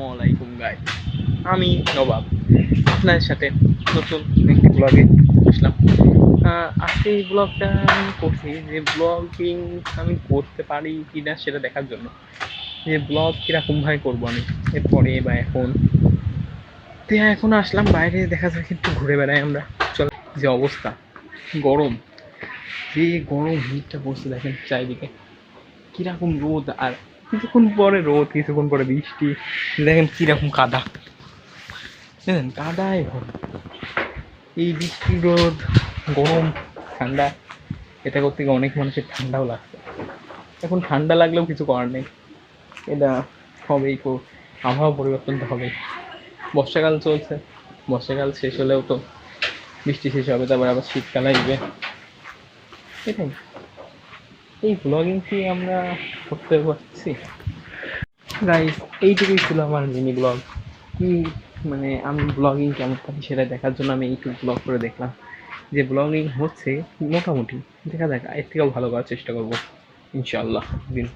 আসসালামু আলাইকুম গাই আমি নবাব। আপনাদের সাথে নতুন একটি ব্লগে আসলাম। আজকে এই ব্লগটা আমি করছি যে ব্লগিং আমি করতে পারি কি না সেটা দেখার জন্য। যে ব্লগ কীরকমভাবে করব আমি এরপরে বা এখন। তো এখন আসলাম বাইরে দেখা যাক একটু ঘুরে বেড়াই আমরা। চল যে অবস্থা গরম। যে গরম হিটটা পড়ছে দেখেন চারিদিকে। কীরকম রোদ আর কিছুক্ষণ পরে রোদ কিছুক্ষণ পরে বৃষ্টি। দেখেন কীরকম কাদা। দেখেন কাদায় ভরা। এই বৃষ্টি, রোদ, গরম, ঠান্ডা, এটা করতে গিয়ে অনেক মানুষের ঠান্ডাও লাগছে। এখন ঠান্ডা লাগলেও কিছু করার নেই। এটা হবেই কো, আবহাওয়া পরিবর্তন তো হবেই। বর্ষাকাল চলছে, বর্ষাকাল শেষ হলেও তো বৃষ্টি শেষ হবে, তারপর আবার শীতকাল আসবে। এটাই। এই ব্লগিং কি আমরা করতে পারছি? গাইস এইটুকুই ছিল আমার মিনি ব্লগ কি মানে আমি ব্লগিং কেমন থাকি সেটা দেখার জন্য আমি একটু ব্লগ করে দেখলাম। যে ব্লগিং হচ্ছে মোটামুটি, দেখা যাক, এর থেকেও ভালো করার চেষ্টা করব ইনশাল্লাহ দিন